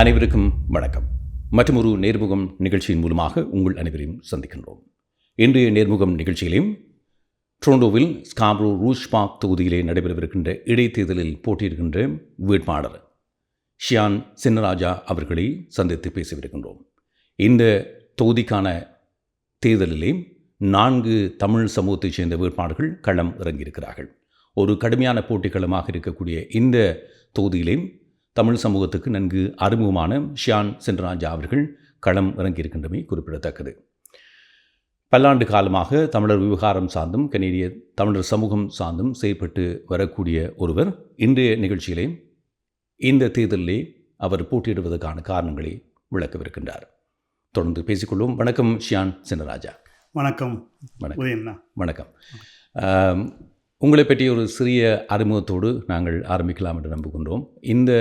அனைவருக்கும் வணக்கம். மற்றொரு நேர்முகம் நிகழ்ச்சியின் மூலமாக உங்கள் அனைவரையும் சந்திக்கின்றோம். இன்றைய நேர்முகம் நிகழ்ச்சியிலையும் ட்ரோண்டோவில் ஸ்காப்ரோ ரூஷ் பார்க் தொகுதியிலே நடைபெறவிருக்கின்ற இடைத்தேர்தலில் போட்டியிடுகின்ற வேட்பாளர் ஷியான் சின்னராஜா அவர்களை சந்தித்து பேசவிருக்கின்றோம். இந்த தொகுதிக்கான தேர்தலிலே நான்கு தமிழ் சமூகத்தைச் சேர்ந்த வேட்பாளர்கள் களம் இறங்கியிருக்கிறார்கள். ஒரு கடுமையான போட்டிக்களமாக இருக்கக்கூடிய இந்த தொகுதியிலேயும் தமிழ் சமூகத்துக்கு நன்கு அறிமுகமான ஷியான் சென்ராஜா அவர்கள் களம் இறங்கியிருக்கின்றமை குறிப்பிடத்தக்கது. பல்லாண்டு காலமாக தமிழர் விவகாரம் சார்ந்தும் கனேடிய தமிழர் சமூகம் சார்ந்தும் செயல்பட்டு வரக்கூடிய ஒருவர் இன்றைய நிகழ்ச்சியிலே இந்த தேர்தலிலே அவர் போட்டியிடுவதற்கான காரணங்களை விளக்கவிருக்கின்றார். தொடர்ந்து பேசிக்கொள்வோம். வணக்கம் ஷியான் சின்னராஜா வணக்கம். வணக்கம். வணக்கம். உங்களை பற்றி ஒரு சிறிய அறிமுகத்தோடு நாங்கள் ஆரம்பிக்கலாம் என்று நம்புகின்றோம் இந்த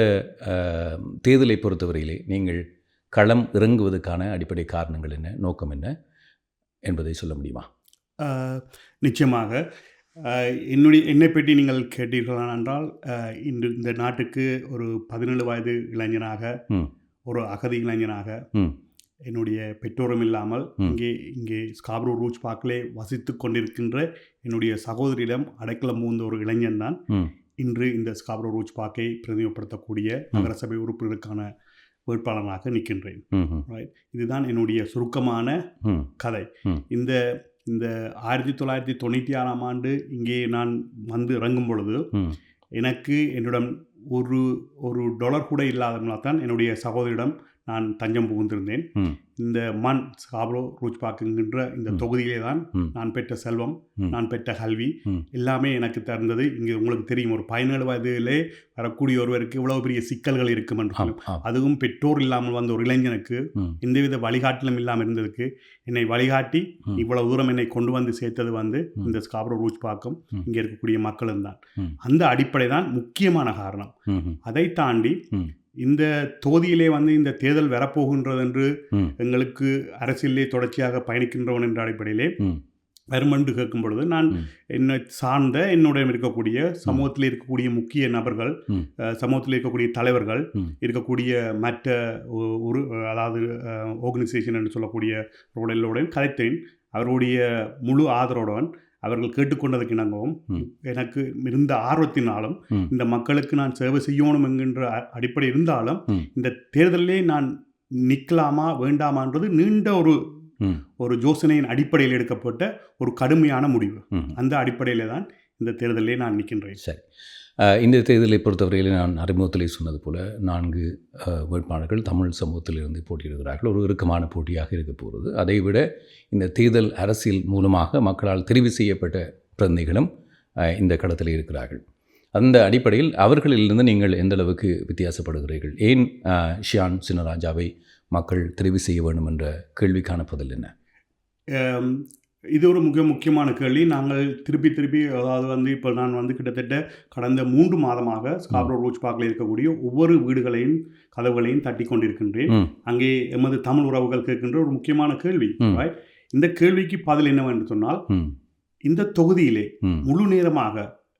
தேர்தலை பொறுத்தவரையிலே நீங்கள் களம் இறங்குவதற்கான அடிப்படை காரணங்கள் என்ன நோக்கம் என்ன என்பதை சொல்ல முடியுமா நிச்சயமாக என்னுடைய என்னை பற்றி நீங்கள் கேட்டீர்களா என்றால் இன்று இந்த நாட்டுக்கு ஒரு பதினேழு வயது இளைஞனாக. ஒரு அகதி இளைஞனாக. என்னுடைய பெற்றோரும் இல்லாமல். இங்கே இங்கே ஸ்காப்ரோ ரூச் பார்க்கிலே வசித்து கொண்டிருக்கின்ற என்னுடைய சகோதரியிடம் அடைக்கலம் பூந்த ஒரு இளைஞன் தான். இன்று இந்த ஸ்காப்ரோ ரூச் பார்க்கை பிரதிநிதிப்படுத்தக்கூடிய நகரசபை உறுப்பினருக்கான வேட்பாளராக நிற்கின்றேன் இதுதான் என்னுடைய சுருக்கமான கதை. இந்த இந்த ஆயிரத்தி தொள்ளாயிரத்தி தொண்ணூற்றி ஆறாம் ஆண்டு இங்கே நான் வந்து இறங்கும் பொழுது. எனக்கு என்னிடம் ஒரு ஒரு டாலர் கூட இல்லாதனால தான் என்னுடைய சகோதரியிடம் நான் தஞ்சம் புகுந்திருந்தேன். இந்த மண் சாப்ரோ ரூச்பாக்குங்கின்ற இந்த ம். தொகுதியிலே தான். நான் பெற்ற செல்வம். நான் பெற்ற கல்வி. எல்லாமே எனக்கு தந்தது இங்கே உங்களுக்கு தெரியும் ஒரு பதினேழு வயதிலே வரக்கூடிய ஒருவருக்கு இவ்வளவு பெரிய சிக்கல்கள் இருக்கும் என்று ஆம் ஆம் அதுவும் பெற்றோர் இல்லாமல் வந்த ஒரு இளைஞனுக்கு. எந்தவித வழிகாட்டிலும் இல்லாமல் இருந்ததுக்கு என்னை வழிகாட்டி. இவ்வளவு தூரம் என்னை கொண்டு வந்து சேர்த்தது வந்து. இந்த ஸ்காப்ரோ ரூச் பாக்கம். இங்கே இருக்கக்கூடிய மக்களும் தான். அந்த அடிப்படை தான் முக்கியமான காரணம் அதை தாண்டி. இந்த தொகுதியிலே வந்து இந்த தேர்தல் வரப்போகின்றது என்று. எங்களுக்கு அரசியலே தொடர்ச்சியாக பயணிக்கின்றவன் என்ற அடிப்படையிலே. வருமென்று கேட்கும் பொழுது நான். என்னை சார்ந்த என்னுடன் இருக்கக்கூடிய சமூகத்தில் இருக்கக்கூடிய முக்கிய நபர்கள் சமூகத்தில் இருக்கக்கூடிய தலைவர்கள். இருக்கக்கூடிய மற்ற ஒரு அதாவது ஆர்கனைசேஷன் என்று சொல்லக்கூடிய ரோடலுடன் கதைத்தேன் அவருடைய முழு ஆதரவுடன் அவர்கள் கேட்டுக்கொண்டதுக்கு இணங்கவும். எனக்கு இருந்த ஆர்வத்தினாலும். இந்த மக்களுக்கு நான் சேவை செய்யணும் என்கின்ற அடிப்படை இருந்தாலும். இந்த தேர்தலிலே நான் நிற்கலாமா வேண்டாமான்றது நீண்ட ஒரு. ஒரு யோசனையின் அடிப்படையில் எடுக்கப்பட்ட ஒரு கடுமையான முடிவு. அந்த அடிப்படையில் தான் இந்த தேர்தலிலே நான் நிற்கின்றேன் சரி இந்த தேர்தலை பொறுத்தவரையில் நான் அறிமுகத்திலே சொன்னது போல் நான்கு வேட்பாளர்கள் தமிழ் சமூகத்திலிருந்து போட்டியிடுகிறார்கள். ஒரு இறுக்கமான போட்டியாக இருக்க போகிறது. அதைவிட இந்த தேர்தல் அரசியல் மூலமாக மக்களால் தெரிவு செய்யப்பட்ட பிரதிநிதிகளும் இந்த களத்தில் இருக்கிறார்கள். அந்த அடிப்படையில் அவர்களிலிருந்து நீங்கள் எந்த அளவுக்கு வித்தியாசப்படுகிறீர்கள்? ஏன் ஷியான் சின்னராஜாவை மக்கள் தெரிவு செய்ய வேண்டும் என்ற கேள்விக்கான பதில் என்ன? இது ஒரு மிக முக்கியமான கேள்வி. நாங்கள் திருப்பி திருப்பி அதாவது வந்து இப்போ நான் வந்து கிட்டத்தட்ட கடந்த மூன்று மாதமாக ஸ்காப்ரோ ரோச் பார்க்கில் இருக்கக்கூடிய ஒவ்வொரு வீடுகளையும் கதவுகளையும் தட்டி கொண்டிருக்கின்றேன். அங்கே எமது தமிழ் உறவுகள் கேட்கின்ற ஒரு முக்கியமான கேள்வி? இந்த கேள்விக்கு பதில் என்னவென்று சொன்னால் இந்த தொகுதியிலே முழு நேரமாக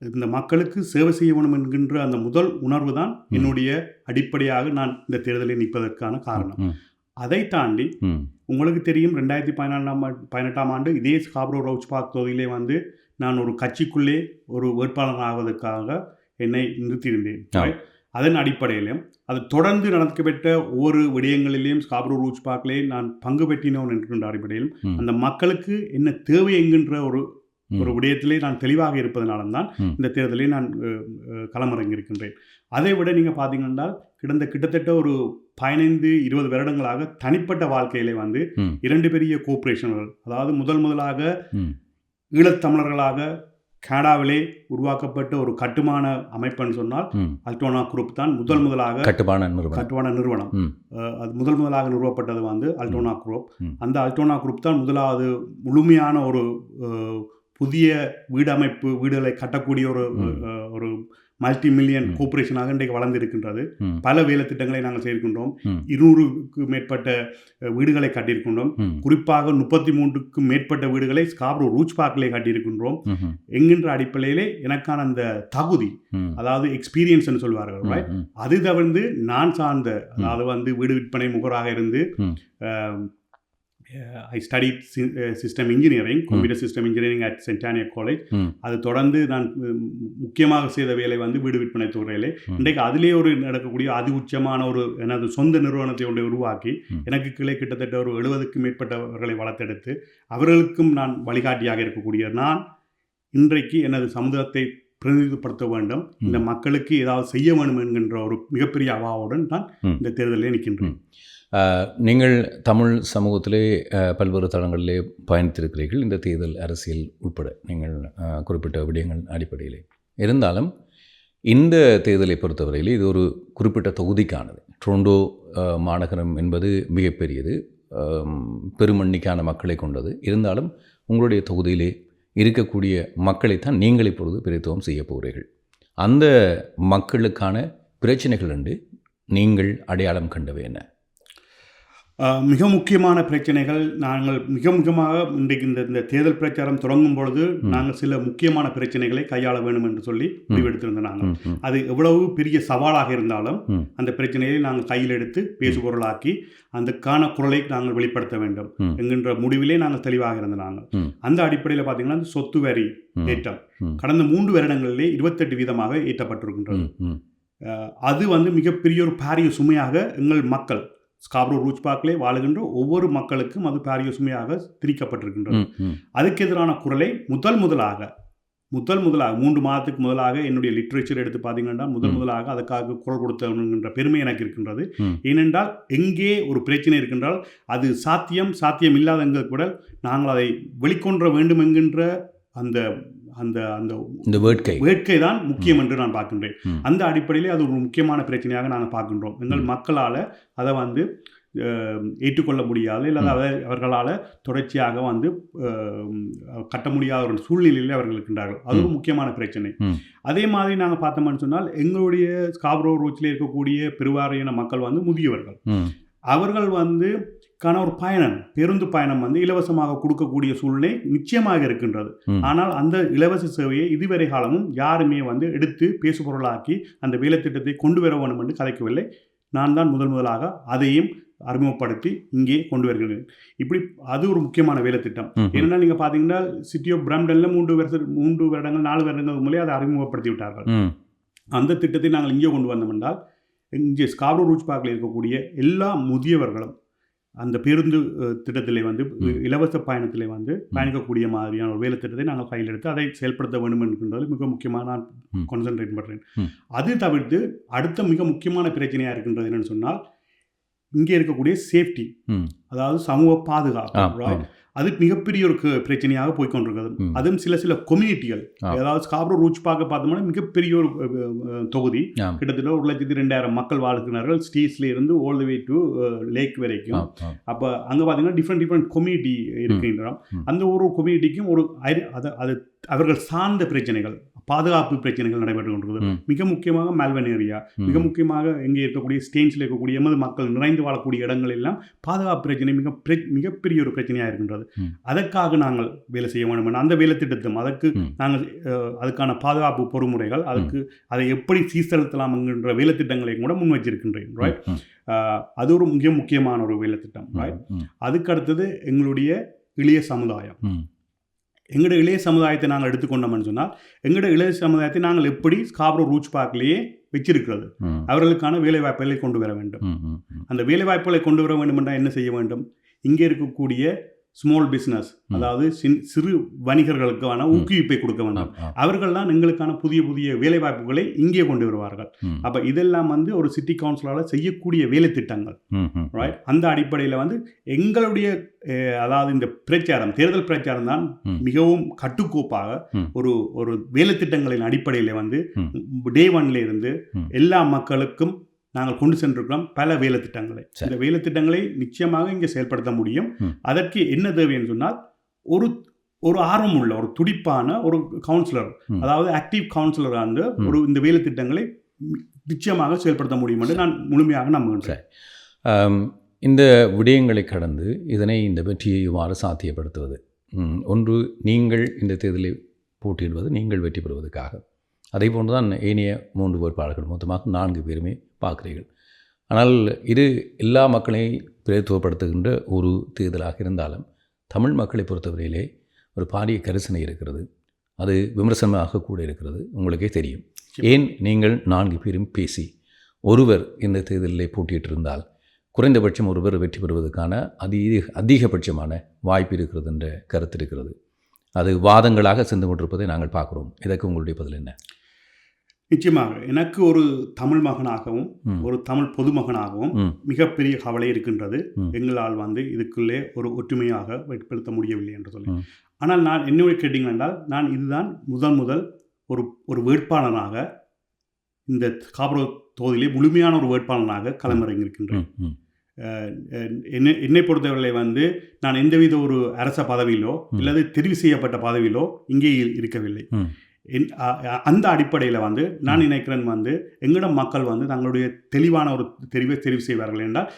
இந்த மக்களுக்கு சேவை செய்ய வேண்டும் என்கின்ற அந்த முதல் உணர்வு தான். என்னுடைய அடிப்படையாக நான் இந்த தேர்தலில் நிற்பதற்கான காரணம். அதை தாண்டி உங்களுக்கு தெரியும் ரெண்டாயிரத்தி பதினாலாம் பதினெட்டாம் ஆண்டு இதே ஸ்காப்ரோ ரவுச் பார்க் தொகுதியிலே வந்து நான் ஒரு கட்சிக்குள்ளே ஒரு வேட்பாளர் ஆவதற்காக என்னை நிறுத்தியிருந்தேன்? அதன் அடிப்படையிலும் அது தொடர்ந்து நடக்கப்பட்ட ஒவ்வொரு விடயங்களிலேயும் ஸ்காப்ரோ ரூச் பார்க்கிலே நான் பங்கு பெற்றினோன் என்கின்ற அடிப்படையிலும். அந்த மக்களுக்கு என்ன தேவை என்கின்ற ஒரு. ஒரு விடயத்திலே நான் தெளிவாக இருப்பதனால தான். இந்த தேர்தலில் நான் களமிறங்கியிருக்கின்றேன் அதை விட நீங்கள் பார்த்தீங்கன்னா கிடந்த கிட்டத்தட்ட ஒரு பதினைந்து இருபது வருடங்களாக தனிப்பட்ட வாழ்க்கையிலே வந்து. இரண்டு பெரிய கோஆப்ரேஷன்கள் அதாவது முதல் முதலாக. ஈழத்தமிழர்களாக கனடாவிலே உருவாக்கப்பட்ட ஒரு கட்டுமான அமைப்புன்னு சொன்னால் அல்டோனா குரூப் தான் முதல் முதலாக கட்டுமான நிறுவனம். கட்டுமான நிறுவனம். அது முதல் முதலாக நிறுவப்பட்டது வந்து அல்டோனா குரூப். அந்த அல்டோனா குரூப் தான் முதலாவது முழுமையான ஒரு புதிய வீடமைப்பு வீடுகளை கட்டக்கூடிய ஒரு ஒரு மல்டி மில்லியன் ம். கோஆபரேஷனாக இன்றைக்கு வளர்ந்து இருக்கின்றது ம். பல வேலை திட்டங்களை நாங்கள் செய்திருக்கின்றோம். இருநூறுக்கு மேற்பட்ட வீடுகளை கட்டியிருக்கின்றோம். குறிப்பாக முப்பத்தி மூன்றுக்கும் மேற்பட்ட வீடுகளை ஸ்காப்ரோ ரூச் பார்க்கிலே கட்டியிருக்கின்றோம். என்கின்ற அடிப்படையிலே எனக்கான அந்த தகுதி. அதாவது எக்ஸ்பீரியன்ஸ்னு சொல்வார்கள். அது தவிர்த்து நான் சார்ந்த அதாவது வந்து வீடு விற்பனை முகராக இருந்து. I study system engineering computer system engineering at Centennial college ம். அது தொடர்ந்து நான் முக்கியமாக செய்த வேலை வந்து வீடு விற்பனை துறையிலே ம். இன்றைக்கு அதிலே ஒரு நடக்கக்கூடிய அதி உச்சமான ஒரு எனது சொந்த நிறுவனத்தை ஒன்றை உருவாக்கி ம். எனக்கு கீழே கிட்டத்தட்ட ஒரு எழுபதுக்கும் மேற்பட்டவர்களை வளர்த்தெடுத்து அவர்களுக்கும் நான் வழிகாட்டியாக இருக்கக்கூடிய நான் இன்றைக்கு எனது சமுதாயத்தை பிரதிநிதிப்படுத்த வேண்டும் இந்த மக்களுக்கு ஏதாவது செய்ய வேண்டும் என்கின்ற ஒரு மிகப்பெரிய அவாவுடன் நான். இந்த தேர்தலில் நிற்கின்றேன் நீங்கள் தமிழ் சமூகத்திலே பல்வேறு தளங்களிலே பயணித்திருக்கிறீர்கள். இந்த தேர்தல் அரசியல் உட்பட நீங்கள் குறிப்பிட்ட விடயங்கள் அடிப்படையிலே. இருந்தாலும் இந்த தேர்தலை பொறுத்தவரையில் இது ஒரு குறிப்பிட்ட தொகுதிக்கானது. ட்ரோண்டோ மாநகரம் என்பது மிகப்பெரியது. பெருமண்ணிக்கான மக்களை கொண்டது. இருந்தாலும் உங்களுடைய தொகுதியிலே இருக்கக்கூடிய மக்களைத்தான் நீங்கள் இப்பொழுது பிரதித்துவம் செய்ய போகிறீர்கள். அந்த மக்களுக்கான பிரச்சனைகள் என்று நீங்கள் அடையாளம் கண்டவை என்ன? மிக முக்கியமான பிரச்சனைகள் நாங்கள் மிக முக்கியமாக இன்றைக்கு இந்த இந்த தேர்தல் பிரச்சாரம் தொடங்கும் பொழுது நாங்கள் சில முக்கியமான பிரச்சனைகளை கையாள வேண்டும் என்று சொல்லி முடிவெடுத்திருந்தோம் நாங்கள் அது எவ்வளவு பெரிய சவாலாக இருந்தாலும். அந்த பிரச்சனையை நாங்கள் கையில் எடுத்து பேசுபொருளாக்கி அதுக்கான குரலை நாங்கள் வெளிப்படுத்த வேண்டும். என்கின்ற முடிவிலே நாங்கள் தெளிவாக இருந்த நாங்கள். அந்த அடிப்படையில் பார்த்தீங்கன்னா இந்த சொத்து வரி. ஏற்றம். கடந்த மூன்று வருடங்களிலே இருபத்தெட்டு வீதமாக ஏற்றப்பட்டிருக்கின்றது அது வந்து மிகப்பெரிய ஒரு பாரிய சுமையாக எங்கள் மக்கள் ஸ்காப்ரோ ரூச் பார்க்கிலே வாழுகின்ற ஒவ்வொரு மக்களுக்கும் அது பாரிய சுமையாக திணிக்கப்பட்டிருக்கின்றது ம், ம், அதுக்கு எதிரான குரலை முதல் முதலாக முதல் முதலாக மூன்று மாதத்துக்கு முதலாக என்னுடைய லிட்ரேச்சர் எடுத்து பார்த்தீங்கன்னா முதல். முதலாக அதுக்காக குரல் கொடுத்தவனுங்கிற பெருமை எனக்கு இருக்கின்றது. ஏனென்றால் எங்கே ஒரு பிரச்சனை இருக்கின்றால் அது சாத்தியம் சாத்தியம் இல்லாதங்க கூட நாங்கள் அதை வெளிக்கொன்ற வேண்டும் என்கின்ற அந்த அந்த அந்த இந்த வேட்கை. வேட்கை தான் முக்கியம் என்று நான் பார்க்கின்றேன். அந்த அடிப்படையிலே அது ஒரு முக்கியமான பிரச்சனையாக நாங்கள் பார்க்கின்றோம். எங்கள் மக்களால் அதை வந்து ஏற்றுக்கொள்ள முடியாது இல்லை அதை அவர்களால் தொடர்ச்சியாக வந்து கட்ட முடியாத ஒரு சூழ்நிலையில் அவர்கள் இருக்கின்றார்கள். அது ஒரு முக்கியமான பிரச்சனை. அதே மாதிரி நாங்கள் பார்த்தோம்னு சொன்னால் எங்களுடைய ஸ்காப்ரோ ரூட்ஸில் இருக்கக்கூடிய பெருவாரியான மக்கள் வந்து முதியவர்கள். அவர்கள் வந்து கான ஒரு பயணம் பேருந்து பயணம் வந்து இலவசமாக கொடுக்கக்கூடிய சூழ்நிலை நிச்சயமாக இருக்கின்றது. ஆனால் அந்த இலவச சேவையை இதுவரை காலமும் யாருமே வந்து எடுத்து பேசுபொருளாக்கி அந்த வேலை திட்டத்தை கொண்டு வர வேண்டும் என்று கதைக்கவில்லை நான் தான் முதல் முதலாக அதையும் அறிமுகப்படுத்தி இங்கே கொண்டு வருகிறேன். இப்படி அது ஒரு முக்கியமான வேலை திட்டம் ம், ம். ஏன்னா நீங்கள் பார்த்தீங்கன்னா சிட்டி ஆஃப் பிரம்டன்ல மூன்று வருஷம் மூன்று வருடங்கள் நாலு வருடங்கள் மூலம் அதை அறிமுகப்படுத்தி விட்டார்கள். அந்த திட்டத்தை நாங்கள் இங்கே கொண்டு வந்தோம் என்றால் இங்கே ஸ்காப்ரோ ரூச் பார்க்கில் இருக்கக்கூடிய எல்லா முதியவர்களும் அந்த பேருந்து திட்டத்திலே வந்து. இலவச பயணத்திலே வந்து பயணிக்கக்கூடிய மாதிரியான ஒரு வேலை திட்டத்தை நாங்கள் கையில் எடுத்து அதை செயல்படுத்த வேண்டும் என்கின்றது மிக முக்கியமாக நான். கான்சென்ட்ரேட் பண்ணுறேன். அது தவிர்த்து அடுத்த மிக முக்கியமான பிரச்சனையாக இருக்கின்றது என்னன்னு சொன்னால் இங்கே இருக்கக்கூடிய சேஃப்டி. அதாவது சமூக பாதுகாப்பு. அது மிகப்பெரிய ஒரு பிரச்சனையாக போய்க்கொண்டிருக்கிறது ம். அதுவும் சில சில கொம்யூனிட்டிகள். அதாவது ஸ்காப்ரோ ரூச் பார்க்க பார்த்தோம்னா மிகப்பெரிய ஒரு தொகுதி. கிட்டத்தட்ட ஒரு லட்சத்தி ரெண்டாயிரம் மக்கள் வாழ்கிறார்கள் ஸ்டீஸ்ல இருந்து ஓல் த வே டு லேக் வரைக்கும். அப்போ அங்கே பார்த்தீங்கன்னா டிஃப்ரெண்ட் டிஃப்ரெண்ட் கொம்யூனிட்டி இருக்கின்றோம். அந்த ஒரு கொம்யூனிட்டிக்கும் ஒரு அது அது அவர்கள் சார்ந்த பிரச்சனைகள் பாதுகாப்பு பிரச்சனைகள் நடைபெற்று கொண்டிருக்கிறது. ம். மிக முக்கியமாக மேல்வன் ஏரியா மிக. முக்கியமாக இங்கே இருக்கக்கூடிய ஸ்டேன்ஸில் இருக்கக்கூடிய எமது மக்கள் நிறைந்து வாழக்கூடிய இடங்கள் எல்லாம் பாதுகாப்பு பிரச்சனை மிக பிர- மிகப்பெரிய ஒரு பிரச்சனையாக இருக்கின்றது. அதற்காக நாங்கள் வேலை செய்ய வேண்டும் அந்த வேலை திட்டத்தும் அதற்கு. நாங்கள் அதுக்கான பாதுகாப்பு பொறுமுறைகள் அதுக்கு அதை எப்படி சீர்திருத்தலாம் என்கின்ற வேலை திட்டங்களை கூட முன் வச்சிருக்கின்றேன் ரைட் அது ஒரு மிக முக்கியமான ஒரு வேலை திட்டம் ரைட் அதுக்கு அடுத்தது எங்களுடைய இளைய சமுதாயம். ம், எங்களுடைய இளைய சமுதாயத்தை நாங்கள் எடுத்துக்கொண்டோம்னு சொன்னால் எங்களுடைய இளைய சமுதாயத்தை நாங்கள் எப்படி ஸ்காப்ரோ ரூச் பார்க்லேயே வச்சிருக்கிறது? அவர்களுக்கான வேலை வாய்ப்புகளை கொண்டு வர வேண்டும். அந்த வேலை வாய்ப்புகளை கொண்டு வர வேண்டும் என்றால் என்ன செய்ய வேண்டும்? இங்கே இருக்கக்கூடிய ஸ்மால் பிஸ்னஸ். அதாவது சிறு வணிகர்களுக்கான ஊக்குவிப்பை கொடுக்க வேண்டும் ஆம், ஆம். அவர்கள் தான் எங்களுக்கான புதிய புதிய வேலை வாய்ப்புகளை இங்கே கொண்டு வருவார்கள் அப்போ இதெல்லாம் வந்து ஒரு சிட்டி கவுன்சிலால் செய்யக்கூடிய வேலை திட்டங்கள். ரைட் அந்த அடிப்படையில் வந்து எங்களுடைய அதாவது இந்த பிரச்சாரம் தேர்தல் பிரச்சாரம் தான். மிகவும் கட்டுக்கோப்பாக. ஒரு ஒரு வேலை திட்டங்களின் அடிப்படையில் வந்து. டே ஒன்ல இருந்து. எல்லா மக்களுக்கும் நாங்கள் கொண்டு சென்றிருக்கிறோம் பல வேலை திட்டங்களை சரி. இந்த வேலை திட்டங்களை நிச்சயமாக இங்கே செயல்படுத்த முடியும். அதற்கு என்ன தேவைன்னு சொன்னால் ஒரு ஒரு ஆர்வம் உள்ள ஒரு துடிப்பான ஒரு கவுன்சிலர். அதாவது ஆக்டிவ் கவுன்சிலராக இருந்து. ஒரு இந்த வேலை திட்டங்களை நிச்சயமாக செயல்படுத்த முடியும் என்று நான் முழுமையாக நம்புகின்றேன் ஆம், இந்த விடயங்களை கடந்து இதனை இந்த வெற்றியை இவ்வாறு சாத்தியப்படுத்துவது ஒன்று நீங்கள் இந்த தேர்தலில் போட்டியிடுவது நீங்கள் வெற்றி பெறுவதற்காக அதே போன்று தான் ஏனைய மூன்று வேட்பாளர்கள் மொத்தமாக நான்கு பேருமே பார்க்குறீர்கள். ஆனால் இது எல்லா மக்களையும் பிரதித்துவப்படுத்துகின்ற ஒரு தேர்தலாக இருந்தாலும் தமிழ் மக்களை பொறுத்தவரையிலே ஒரு பாரிய கரிசனை இருக்கிறது. அது விமர்சனமாக கூட இருக்கிறது. உங்களுக்கே தெரியும். ஏன் நீங்கள் நான்கு பேரும் பேசி ஒருவர் இந்த தேர்தலிலே போட்டியிட்டிருந்தால் குறைந்தபட்சம் ஒருவர் வெற்றி பெறுவதற்கான அதிக அதிகபட்சமான வாய்ப்பு இருக்கிறது என்ற கருத்து இருக்கிறது. அது வாதங்களாக சென்று கொண்டிருப்பதை நாங்கள் பார்க்குறோம். இதற்கு உங்களுடைய பதில் என்ன? நிச்சயமாக எனக்கு ஒரு தமிழ் மகனாகவும். ஒரு தமிழ் பொதுமகனாகவும். மிகப்பெரிய கவலை இருக்கின்றது. எங்களால் வந்து இதுக்குள்ளே ஒரு ஒற்றுமையாக வெளிப்படுத்த முடியவில்லை என்று சொல்லி. ஆனால் நான் என்னுடைய கேட்டீங்க என்றால் நான் இதுதான் முதல் முதல் ஒரு ஒரு வேட்பாளனாக இந்த காபரோ தொகுதியிலே முழுமையான ஒரு வேட்பாளனாக களமிறங்கியிருக்கின்றேன் என்னை என்னை பொறுத்தவரை வந்து நான் எந்தவித ஒரு அரச பதவியிலோ. அல்லது தெரிவு செய்யப்பட்ட பதவியிலோ இங்கே இருக்கவில்லை அந்த அடிப்படையில் வந்து நான் நினைக்கிறேன் வந்து எங்களிடம் மக்கள் வந்து தங்களுடைய தெளிவான ஒரு தெரிவை தெரிவு செய்வார்கள் என்றால்.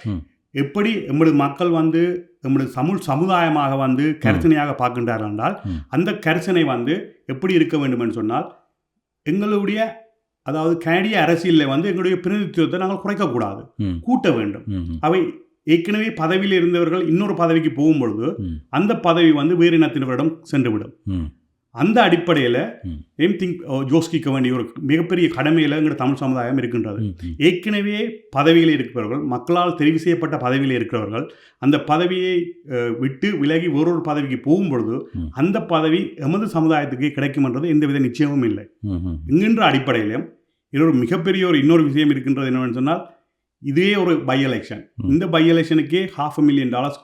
எப்படி எமது மக்கள் வந்து எமது தமிழ் சமுதாயமாக வந்து கரிசனையாக பார்க்கின்றார்கள் என்றால். அந்த கரிசனை வந்து எப்படி இருக்க வேண்டும் என்று சொன்னால் எங்களுடைய அதாவது கனடிய அரசியலில் வந்து எங்களுடைய பிரதிநிதித்துவத்தை நாங்கள் குறைக்கக்கூடாது. கூட்ட வேண்டும். அவை ஏற்கனவே பதவியில் இருந்தவர்கள் இன்னொரு பதவிக்கு போகும்பொழுது ம், அந்த பதவி வந்து வேறு இனத்தினரிடம் சென்றுவிடும். அந்த அடிப்படையில். எம் திங்க் யோசிக்க வேண்டிய ஒரு மிகப்பெரிய கடமையில் எங்கள் தமிழ் சமுதாயம் இருக்கின்றது ஏற்கனவே பதவியில் இருக்கிறவர்கள் மக்களால் தெரிவு செய்யப்பட்ட பதவியில் இருக்கிறவர்கள் அந்த பதவியை விட்டு விலகி வேறொரு பதவிக்கு போகும்பொழுது ம். அந்த பதவி எமது சமுதாயத்துக்கு கிடைக்கும் என்றது எந்தவித நிச்சயமும் இல்லை என்கின்ற அடிப்படையிலும் இது ஒரு மிகப்பெரிய ஒரு இன்னொரு விஷயம் இருக்கின்றது என்னவென்று சொன்னால் இதே ஒரு பை எலெக்ஷன். இந்த பை எலெக்ஷனுக்கே ஹாஃப் மில்லியன் டாலர்ஸ்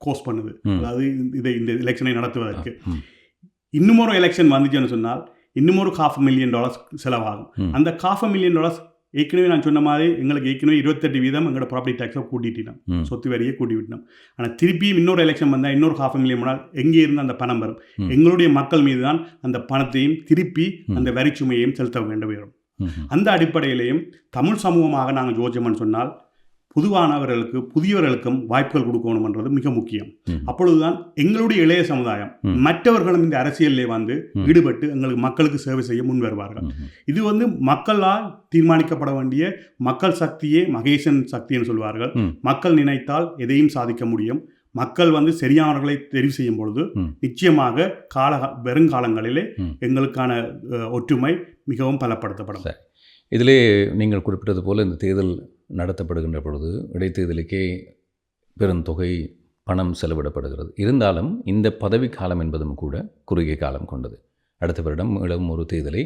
கோஸ்ட் பண்ணுது. அதாவது இதை இந்த எலெக்ஷனை நடத்துவதற்கு இன்னும் ஒரு எலெக்ஷன் வந்துச்சுன்னு சொன்னால் இன்னும் ஒரு ஹாஃப் மில்லியன் டாலர்ஸ் செலவாகும். அந்த ஹாஃப் மில்லியன் டாலர்ஸ் ஏற்கனவே நான் சொன்ன மாதிரி எங்களுக்கு ஏற்கனவே இருபத்தெட்டு வீதம் எங்களோட ப்ராப்பர்ட்டி டேக்ஸை கூட்டிட்டோம் சொத்து வரியை கூட்டி விட்டோம் ஆனால் திருப்பியும் இன்னொரு எலெக்ஷன் வந்தால் இன்னொரு ஹாஃப் மில்லியன் போனால் எங்கே இருந்து அந்த பணம் வரும். எங்களுடைய மக்கள் மீது தான் அந்த பணத்தையும் திருப்பி. அந்த வரிச்சுமையையும் செலுத்த வேண்டும். வரும் அந்த அடிப்படையிலையும் தமிழ் சமூகமாக நாங்கள் ஜோதிச்சோம்னு சொன்னால் புதுவானவர்களுக்கு புதியவர்களுக்கும் வாய்ப்புகள் கொடுக்கணும்ன்றது மிக முக்கியம். அப்பொழுதுதான் எங்களுடைய இளைய சமுதாயம். மற்றவர்களும் இந்த அரசியலிலே வந்து. ஈடுபட்டு எங்களுக்கு மக்களுக்கு சேவை செய்ய முன் வருவார்கள். இது வந்து மக்களால் தீர்மானிக்கப்பட வேண்டிய மக்கள் சக்தியே மகேசன் சக்தின்னு சொல்வார்கள். மக்கள் நினைத்தால் எதையும் சாதிக்க முடியும் மக்கள் வந்து சரியானவர்களை தெரிவு செய்யும் பொழுது. நிச்சயமாக கால வருங்காலங்களிலே ம். எங்களுக்கான ஒற்றுமை மிகவும் பலப்படுத்தப்படும். இதிலே நீங்கள் குறிப்பிட்டது போல இந்த தேர்தல் நடத்தப்படுகின்ற பொழுது இடைத்தேர்தலுக்கே பெருந்தொகை பணம் செலவிடப்படுகிறது. இருந்தாலும் இந்த பதவி காலம் என்பதும் கூட குறுகிய காலம் கொண்டது. அடுத்த வருடம் மீண்டும் ஒரு தேர்தலை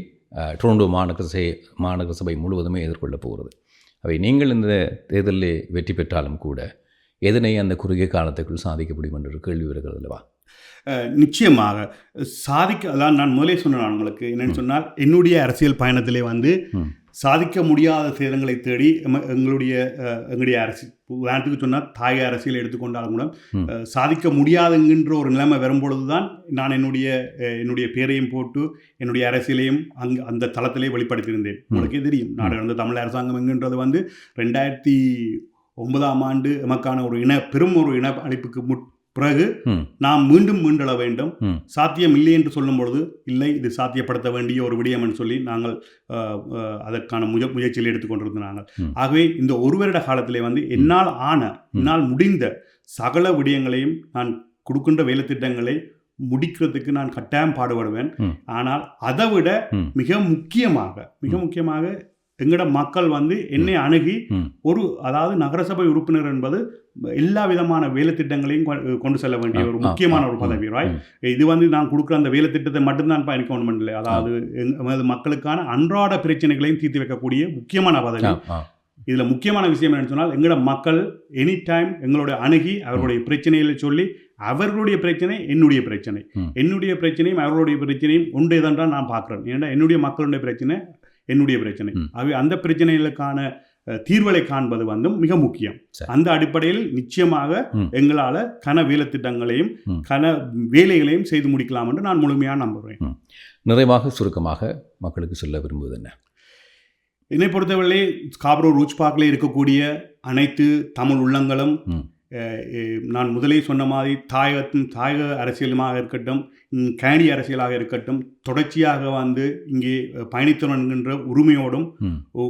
டொரண்டோ மாநகர சபை மாநகர சபை முழுவதுமே எதிர்கொள்ளப் போகிறது. அவை நீங்கள் இந்த தேர்தலில் வெற்றி பெற்றாலும் கூட எதனை அந்த குறுகிய காலத்துக்குள் சாதிக்க முடியும் என்ற கேள்வி வருகிறது அல்லவா? நிச்சயமாக. சாதிக்க அதான் நான் முதலே சொன்னேன் உங்களுக்கு. என்னன்னு சொன்னால் என்னுடைய அரசியல் பயணத்திலே வந்து. சாதிக்க முடியாத சேதங்களை தேடி எங்களுடைய எங்களுடைய அரசியல் உதாரணத்துக்கு சொன்னால் தாய் அரசியல் எடுத்துக்கொண்டாலும் கூட சாதிக்க முடியாதுங்கின்ற ஒரு நிலைமை வரும்பொழுது தான் நான் என்னுடைய என்னுடைய பேரையும் போட்டு என்னுடைய அரசியலையும் அங்கு அந்த தளத்திலே வெளிப்படுத்தியிருந்தேன். உங்களுக்கே தெரியும். நாடு கடந்த தமிழ் அரசாங்கம் என்கின்றது வந்து ரெண்டாயிரத்தி ஒன்பதாம் ஆண்டு எமக்கான ஒரு இன பெரும் ஒரு இன அழிப்புக்கு முற் பிறகு. நாம் மீண்டும் மீண்டெழ வேண்டும். சாத்தியம் இல்லை என்று சொல்லும் பொழுது இல்லை இது சாத்தியப்படுத்த வேண்டிய ஒரு விடயம் என்று சொல்லி நாங்கள் அதற்கான முய முயற்சியில் எடுத்துக்கொண்டிருந்த நாங்கள். ஆகவே இந்த ஒரு வருட காலத்திலே வந்து என்னால் ஆன என்னால் முடிந்த சகல விடயங்களையும் நான் கொடுக்கின்ற வேலை திட்டங்களை முடிக்கிறதுக்கு நான் கட்டாயம் பாடுபடுவேன். ஆனால் அதை விட. மிக முக்கியமாக மிக முக்கியமாக எங்கட மக்கள் வந்து என்னை அணுகி. ஒரு அதாவது நகரசபை உறுப்பினர் என்பது எல்லா விதமான வேலை திட்டங்களையும் கொண்டு செல்ல வேண்டிய ஒரு முக்கியமான ஒரு பதவி ராய். இது வந்து நான் கொடுக்குற அந்த வேலை திட்டத்தை மட்டும்தான் பயணிக்கணும் இல்லை அதாவது மக்களுக்கான அன்றாட பிரச்சனைகளையும் தீர்த்து வைக்கக்கூடிய முக்கியமான பதவி. இதுல முக்கியமான விஷயம் என்னன்னு சொன்னால் எங்களோட மக்கள் எனி டைம் எங்களுடைய அணுகி அவர்களுடைய பிரச்சனைகளை சொல்லி அவர்களுடைய பிரச்சனை என்னுடைய பிரச்சனை. என்னுடைய பிரச்சனையும் அவர்களுடைய பிரச்சனையும் ஒன்றே தான் நான் பார்க்குறேன் ஏன்னா என்னுடைய மக்களுடைய பிரச்சனை என்னுடைய பிரச்சனை. ஆகவே அந்த பிரச்சனைகளுக்கான தீர்வுகளை காண்பது வந்து மிக முக்கியம். அந்த அடிப்படையில் நிச்சயமாக. எங்களால் கன வேலை திட்டங்களையும் ம். கன வேலைகளையும் செய்து முடிக்கலாம் என்று நான் முழுமையாக நம்புகிறேன் நிறைவாக சுருக்கமாக மக்களுக்கு சொல்ல விரும்புவது என்ன என்னை பொறுத்தவரை ஸ்காப்ரோ ரூச் பார்க்கில் இருக்கக்கூடிய அனைத்து தமிழ் உள்ளங்களும் நான் முதலே சொன்ன மாதிரி தாயகத்தின் தாயக அரசியலுமாக இருக்கட்டும் கனடிய அரசியலாக இருக்கட்டும் தொடர்ச்சியாக வந்து இங்கே பயணித்தவன் என்கின்ற உரிமையோடும்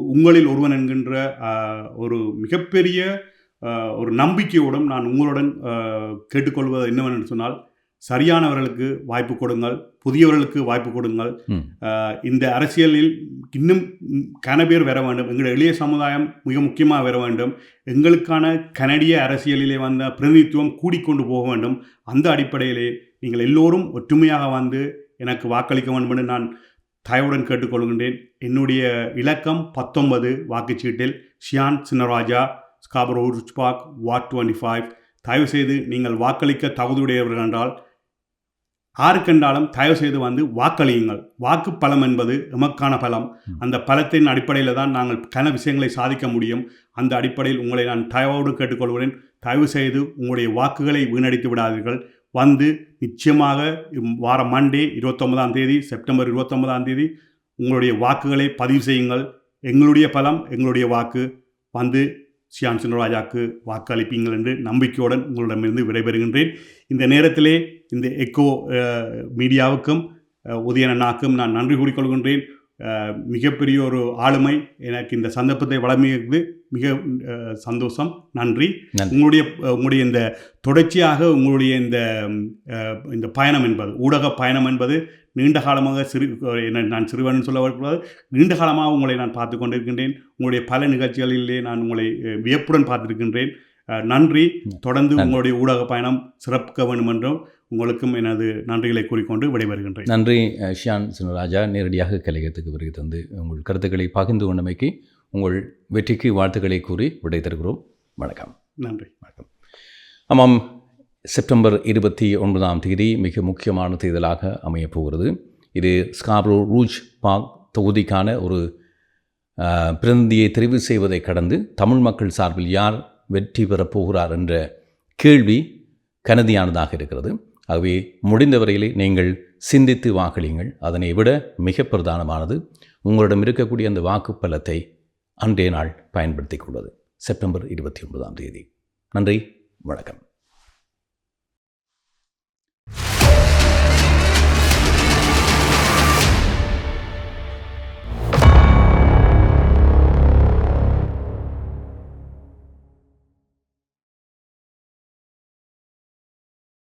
உங்களில் ஒருவன் என்கின்ற ஒரு மிகப்பெரிய ஒரு நம்பிக்கையோடும் நான் உங்களுடன் கேட்டுக்கொள்வது என்னவென்று சொன்னால் சரியானவர்களுக்கு வாய்ப்பு கொடுங்கள் புதியவர்களுக்கு வாய்ப்பு கொடுங்கள். இந்த அரசியலில் இன்னும் ம், கன பேர் வர வேண்டும். எங்களுடைய எளிய சமுதாயம் மிக முக்கியமாக வர வேண்டும். எங்களுக்கான கனடிய அரசியலிலே வந்த பிரதிநிதித்துவம் கூடிக்கொண்டு போக வேண்டும். அந்த அடிப்படையிலே நீங்கள் எல்லோரும் ஒற்றுமையாக வந்து எனக்கு வாக்களிக்க வேண்டும் என்று நான் தயவுடன் கேட்டுக்கொள்கின்றேன். என்னுடைய இலக்கம் பத்தொன்பது வாக்குச்சீட்டில் Shiyan Chinnaraja Scarborough Rouge Park ward twenty five. தயவு செய்து நீங்கள் வாக்களிக்க தகுதியுடையவர்கள் என்றால் ஆருக்கென்றாலும் தயவு செய்து வந்து வாக்களியுங்கள். வாக்கு பலம் என்பது எமக்கான பலம். அந்த பலத்தின் அடிப்படையில் தான் நாங்கள் கன விஷயங்களை சாதிக்க முடியும். அந்த அடிப்படையில் உங்களை நான் தயவோடு கேட்டுக்கொள்கிறேன். தயவு செய்து உங்களுடைய வாக்குகளை வீணடித்து விடாதீர்கள். வந்து நிச்சயமாக இம் வார மண்டே இருபத்தொன்பதாம் தேதி செப்டம்பர் இருபத்தொன்பதாம் தேதி உங்களுடைய வாக்குகளை பதிவு செய்யுங்கள். எங்களுடைய பலம் எங்களுடைய வாக்கு. வந்து சியான் சின்னராஜாக்கு வாக்களிப்பீங்கள் என்று நம்பிக்கையுடன் உங்களிடமிருந்து விடைபெறுகின்றேன். இந்த நேரத்திலே இந்த எக்கோ மீடியாவுக்கும் உதயன் அண்ணாக்கும் நான் நன்றி கூறிக்கொள்கின்றேன். மிகப்பெரிய ஒரு ஆளுமை எனக்கு இந்த சந்தர்ப்பத்தை வழங்கியது. மிக சந்தோஷம். நன்றி. உங்களுடைய உங்களுடைய இந்த தொடர்ச்சியாக உங்களுடைய இந்த இந்த பயணம் என்பது ஊடக பயணம் என்பது நீண்ட காலமாக சிறு என்ன நான் சிறுவன் சொல்ல வரக்கூடாது நீண்ட காலமாக உங்களை நான் பார்த்து கொண்டிருக்கின்றேன். உங்களுடைய பல நிகழ்ச்சிகளிலே நான் உங்களை வியப்புடன் பார்த்திருக்கின்றேன். நன்றி. தொடர்ந்து. உங்களுடைய ஊடக பயணம் சிறக்க வேண்டும் என்றும் உங்களுக்கும் எனது நன்றிகளை கூறிக்கொண்டு விடைபெறுகின்றேன். நன்றி ஷியான் சின்னராஜா. நேரடியாக கலையகத்துக்கு வருகை தந்து உங்கள் கருத்துக்களை பகிர்ந்து கொண்டமைக்கு உங்கள் வெற்றிக்கு வாழ்த்துக்களை கூறி விடை தருகிறோம். வணக்கம். நன்றி. வணக்கம். ஆமாம் செப்டம்பர் இருபத்தி ஒன்பதாம் தேதி மிக முக்கியமான தேர்தலாக அமையப் போகிறது இது ஸ்காப்ரோ ரூஜ் பாக் தொகுதிக்கான ஒரு பிரதிநிதியை தெரிவு செய்வதை கடந்து தமிழ் மக்கள் சார்பில் யார் வெற்றி பெறப் போகிறார் என்ற கேள்வி கனதியானதாக இருக்கிறது. ஆகவே முடிந்தவரையிலே நீங்கள் சிந்தித்து வாக்களியுங்கள். அதனை விட மிக பிரதானமானது உங்களிடம் இருக்கக்கூடிய அந்த வாக்கு பலத்தை அன்றைய நாள் பயன்படுத்திக் கொள்வது. செப்டம்பர் இருபத்தி ஒன்பதாம் தேதி. நன்றி. வணக்கம்.